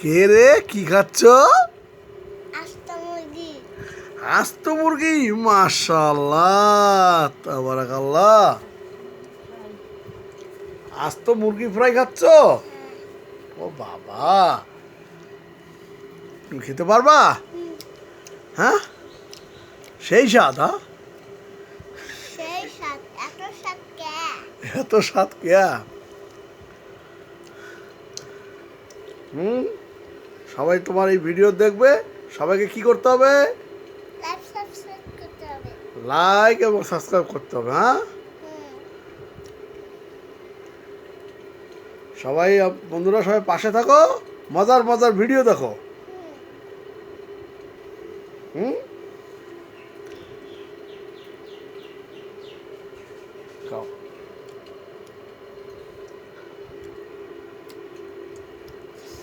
কে রে? কি খাচ্ছ? আস্তা মুরগি। মাশাল্লাহ তাবারাকাল্লাহ। আস্ত মুরগি ফ্রাই খাচ্ছ? ও বাবা। তুমি খেতে পারবা? হ্যাঁ? সেই স্বাদ হ্যাঁ? এত স্বাদ কেয়া হুম? সবাই তোমার এই ভিডিও দেখবে সবাইকে কি করতে হবে? লাইক এবং সাবস্ক্রাইব করতে হবে হ্যাঁ? সবাই বন্ধুরা সবাই পাশে থাকো মজার মজার ভিডিও দেখো। হুম? So.